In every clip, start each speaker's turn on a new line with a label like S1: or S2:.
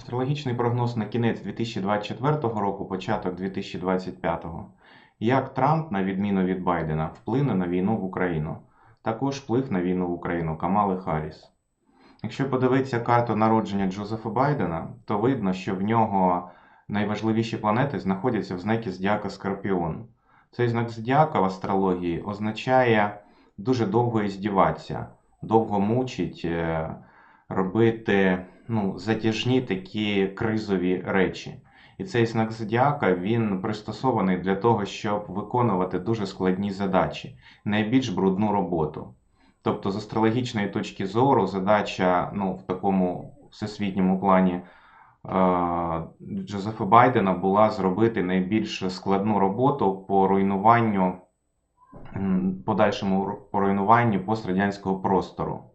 S1: Астрологічний прогноз на кінець 2024 року, початок 2025. Як Трамп, на відміну від Байдена, вплине на війну в Україну? Також вплив на війну в Україну Камали Харріс. Якщо подивитися карту народження Джозефа Байдена, то видно, що в нього найважливіші планети знаходяться в знакі Зодіака Скорпіон. Цей знак Зодіака в астрології означає дуже довго іздіватися, довго мучить, е, робити ну, затяжні такі кризові речі. І цей знак зодіака він пристосований для того, щоб виконувати дуже складні задачі, найбільш брудну роботу. Тобто, з астрологічної точки зору, задача ну, в такому всесвітньому плані е, Джозефа Байдена була зробити найбільш складну роботу по руйнуванню, подальшому по руйнуванню пострадянського простору.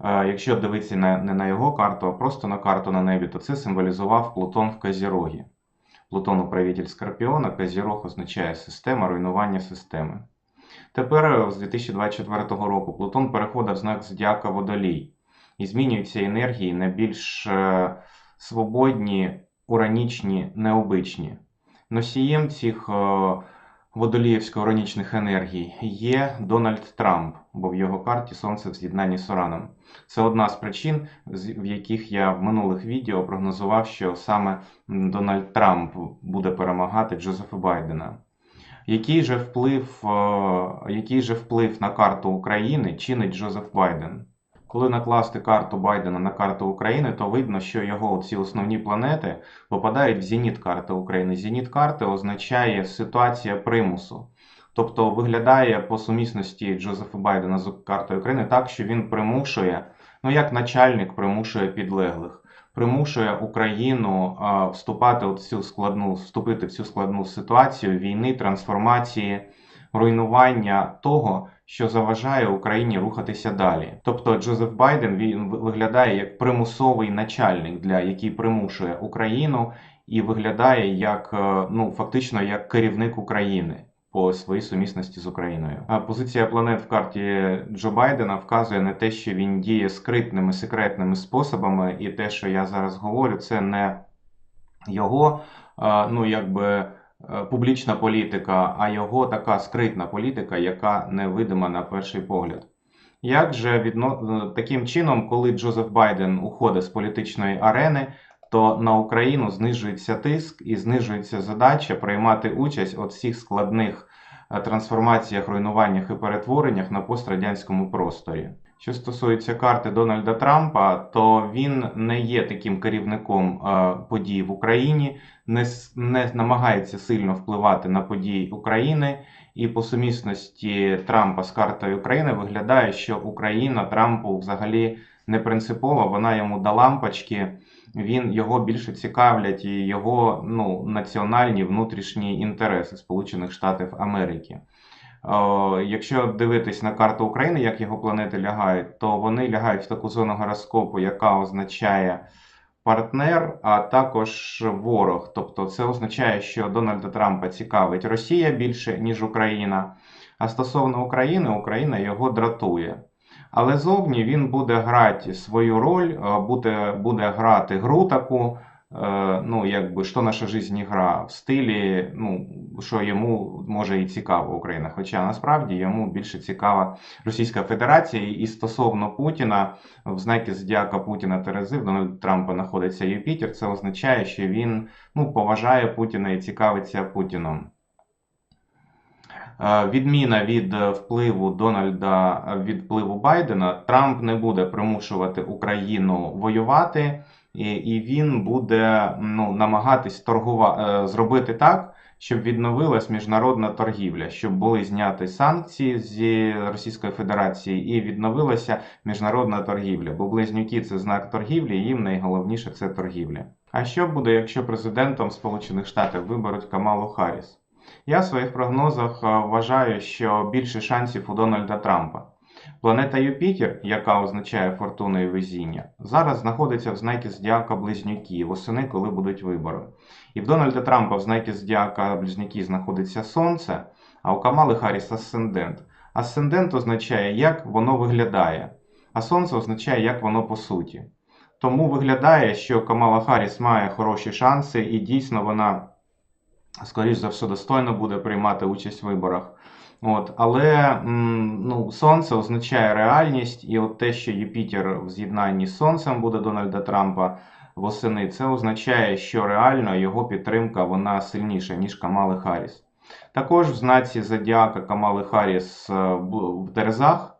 S1: Е, Якщо дивитися не на його карту, а просто на карту на небі, то це символізував Плутон в Козірогі. Плутон управитель Скорпіона, Козірог означає система, руйнування системи. Тепер е, з 2024 року Плутон переходить в знак Зодіака Водолій і змінюються енергії на більш е, свободні, уранічні, необичні. Носієм цих водоліївсько-уранічних енергій є Дональд Трамп, бо в його карті Сонце в з'єднанні з Ураном. Це одна з причин, в яких я в минулих відео прогнозував, що саме Дональд Трамп буде перемагати Джозефа Байдена. Який же вплив, е, який же вплив на карту України чинить Джозеф Байден? Коли накласти карту Байдена на карту України, то видно, що його ці основні планети попадають в зеніт карти України. Зеніт карти означає ситуація примусу. Тобто виглядає по сумісності Джозефа Байдена з картою України так, що він примушує, ну як начальник примушує підлеглих, примушує Україну вступати в цю складну, вступити в цю складну ситуацію війни, трансформації, руйнування того, що заважає Україні рухатися далі. Тобто Джозеф Байден він виглядає як примусовий начальник, для який примушує Україну і виглядає як е, ну фактично як керівник України. По своїй сумісності з Україною. А позиція планет в карті Джо Байдена вказує на те, що він діє скритними секретними способами, і те, що я зараз говорю, це не його е, ну якби публічна політика, а його така скритна політика, яка невидима на перший погляд. Як же відно... е, таким чином, коли Джозеф Байден уходить з політичної арени, то на Україну знижується тиск і знижується задача приймати участь у всіх складних е, трансформаціях, руйнуваннях і перетвореннях на пострадянському просторі. Що стосується карти Дональда Трампа, то він не є таким керівником е, подій в Україні, не, не намагається сильно впливати на події України. І по сумісності Трампа з картою України виглядає, що Україна Трампу взагалі не принципова, вона йому до лампочки. Він його більше цікавлять і його ну, національні внутрішні інтереси Сполучених Штатів Америки. О, якщо дивитись на карту України, як його планети лягають, то вони лягають в таку зону гороскопу, яка означає партнер, а також ворог. Тобто це означає, що Дональда Трампа цікавить Росія більше, ніж Україна. А стосовно України, Україна його дратує. Але зовні він буде грати свою роль, е, буде, буде грати гру таку, е, ну, якби що наша життя гра в стилі, ну, що йому може і цікаво Україна. Хоча насправді йому більше цікава Російська Федерація. І стосовно Путіна, в знакі зодіака Путіна Терези в Дональда Трампа знаходиться Юпітер. Це означає, що він ну, поважає Путіна і цікавиться Путіном. Е, Відміна від е, впливу Дональда е, від впливу Байдена, Трамп не буде примушувати Україну воювати, і, і він буде ну, намагатись торгува... е, зробити так, щоб відновилась міжнародна торгівля, щоб були зняті санкції з Російської Федерації і відновилася міжнародна торгівля. Бо близнюки це знак торгівлі, і їм найголовніше це торгівля. А що буде, якщо президентом Сполучених Штатів виберуть Камалу Харріс? Я в своїх прогнозах е, вважаю, що більше шансів у Дональда Трампа. Планета Юпітер, яка означає фортуну і везіння, зараз знаходиться в знакі Зодіака Близнюки восени, коли будуть вибори. І в Дональда Трампа в знакі Зодіака Близнюки знаходиться Сонце, а у Камали Харріс Асцендент. Асцендент означає, як воно виглядає, а Сонце означає, як воно по суті. Тому виглядає, що Камала Харріс має хороші шанси, і дійсно вона, скоріш за все, достойно буде приймати участь в виборах. От, але ну, Сонце означає реальність, і от те, що Юпітер в з'єднанні з Сонцем буде Дональда Трампа восени, це означає, що реально його підтримка вона сильніша, ніж Камали Харріс. Також в знаці Зодіака Камали Харріс е, в Терезах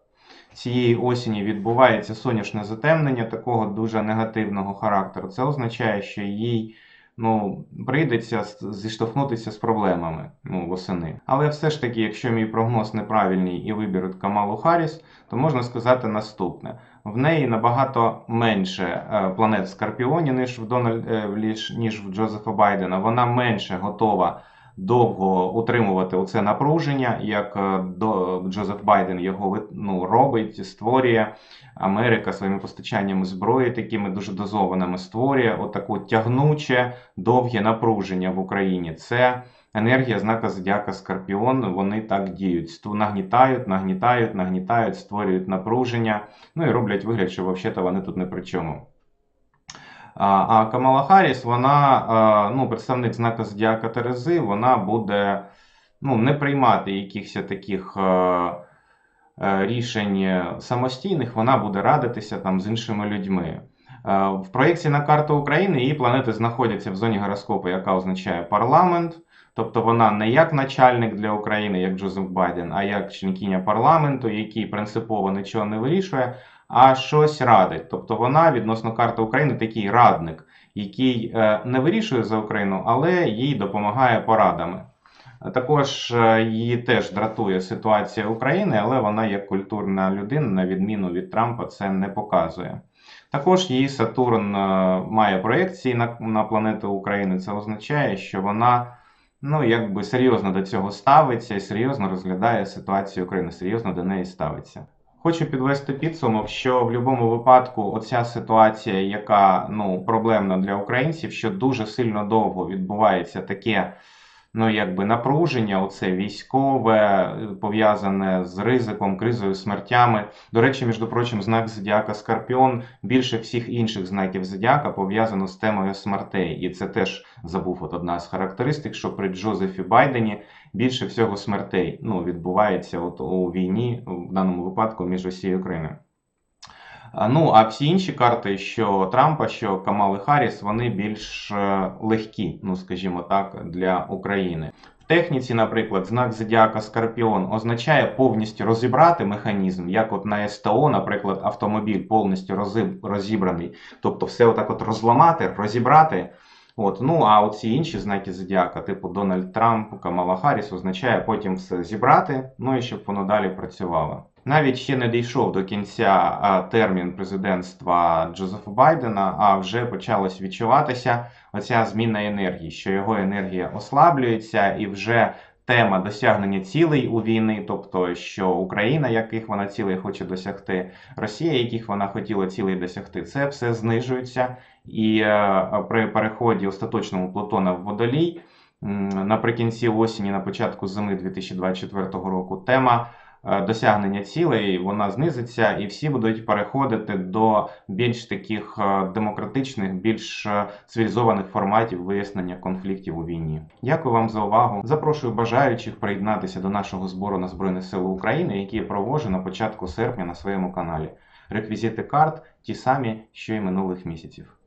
S1: цієї осені відбувається сонячне затемнення такого дуже негативного характеру. Це означає, що їй ну, прийдеться зіштовхнутися з проблемами ну, восени. Але все ж таки, якщо мій прогноз неправильний і виберуть Камалу Харріс, то можна сказати наступне: в неї набагато менше е, планет в Скорпіоні, ніж в Дональд, е, ніж в Джозефа Байдена. Вона менше готова довго утримувати оце напруження, як е, до Джозеф Байден його ну, робить, створює. Америка своїми постачаннями зброї, такими дуже дозованими, створює отаку тягнуче довге напруження в Україні. Це енергія знака Зодіака Скорпіон. Вони так діють. Ству- Нагнітають, нагнітають, нагнітають, створюють напруження. Ну і роблять вигляд, що взагалі вони тут не при чому. А, Камала Харріс, вона, ну, представник знака Зодіака Терези, вона буде ну, не приймати якихось таких рішень самостійних, вона буде радитися там з іншими людьми. В проєкції на карту України її планети знаходяться в зоні гороскопу, яка означає парламент. Тобто вона не як начальник для України, як Джозеф Байден, а як членкиня парламенту, який принципово нічого не вирішує, а щось радить. Тобто вона відносно карти України такий радник, який е, не вирішує за Україну, але їй допомагає порадами. Також е, її теж дратує ситуація України, але вона як культурна людина, на відміну від Трампа, це не показує. Також її Сатурн е, має проєкції на, на планету України. Це означає, що вона ну, якби серйозно до цього ставиться і серйозно розглядає ситуацію України, серйозно до неї ставиться. Хочу підвести підсумок, що в будь-якому випадку оця ситуація, яка ну, проблемна для українців, що дуже сильно довго відбувається таке ну, якби напруження, оце військове, пов'язане з ризиком, кризою, смертями. До речі, між прочим, знак Зодіака Скорпіон більше всіх інших знаків Зодіака пов'язано з темою смертей. І це теж забув от одна з характеристик, що при Джозефі Байдені більше всього смертей ну, відбувається от у війні, в даному випадку між Росією і Україною. Ну, а всі інші карти, що Трампа, що Камали Харріс, вони більш е, легкі, ну скажімо так, для України. В техніці, наприклад, знак Зодіака Скорпіон означає повністю розібрати механізм, як от на СТО, наприклад, автомобіль повністю розібраний. Тобто все отак от розламати, розібрати. От, ну а оці інші знаки Зодіака, типу Дональд Трамп, Камала Харріс, означає потім все зібрати, ну і щоб воно далі працювало. Навіть ще не дійшов до кінця термін президентства Джозефа Байдена, а вже почалось відчуватися оця зміна енергії, що його енергія ослаблюється, і вже тема досягнення цілей у війни, тобто що Україна, яких вона цілей хоче досягти, Росія, яких вона хотіла цілей досягти, це все знижується. І е, при переході остаточному Плутона в водолій наприкінці осені, на початку зими 2024 року, тема досягнення цілей вона знизиться, і всі будуть переходити до більш таких е, демократичних, більш е, цивілізованих форматів вияснення конфліктів у війні. Дякую вам за увагу. Запрошую бажаючих приєднатися до нашого збору на Збройні Сили України, який я проводжу на початку серпня на своєму каналі. Реквізити карт ті самі, що й минулих місяців.